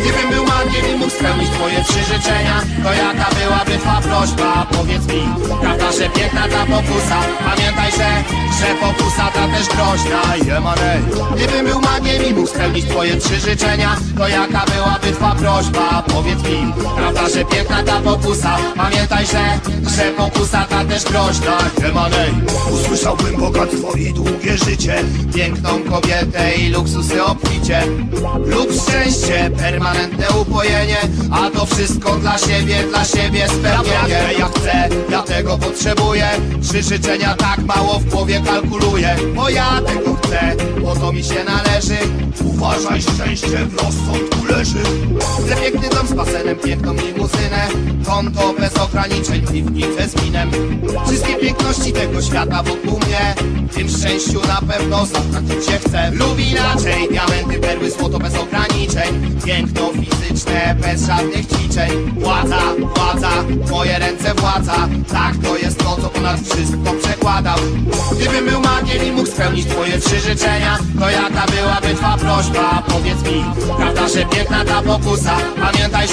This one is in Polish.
Gdybym był magiem i mógł spełnić twoje trzy życzenia. To jaka byłaby twa prośba, powiedz mi Prawda, że piękna ta pokusa? Pamiętaj, że, że pokusa ta też groźna Jemanej Gdybym był magiem i mógł spełnić twoje trzy życzenia To jaka byłaby twa prośba, powiedz mi Prawda, że piękna ta pokusa? Pamiętaj, że, że pokusa ta też groźna Jemanej Usłyszałbym bogactwo i długie życie Piękną kobietę i luksusy obficie. Lub szczęście, permanentne upojenie A to wszystko dla siebie, dla siebie spełnienie. Ja chcę, ja tego potrzebuję. Trzy życzenia tak mało w głowie kalkuluję Bo ja tego chcę, bo to mi się należy. Uważaj, szczęście w rozsądku leży. Chcę piękny dom z basenem, piękną limuzynę. Konto bez ograniczeń, piwnicę z winem Wszystkie piękności tego świata wokół mnie. Tym szczęściu na pewno zatracić się chcę. Lub inaczej, diamenty, perły, złoto bez ograniczeń. Piękno fizyczne, bez żadnych ćwiczeń. Władza, władza, moje ręce władza. Tak, to jest ponad wszystko przekładał. Gdybym był magiem i mógł spełnić twoje trzy życzenia To jaka byłaby twa prośba, powiedz mi Prawda, że piękna ta pokusa? Pamiętaj, że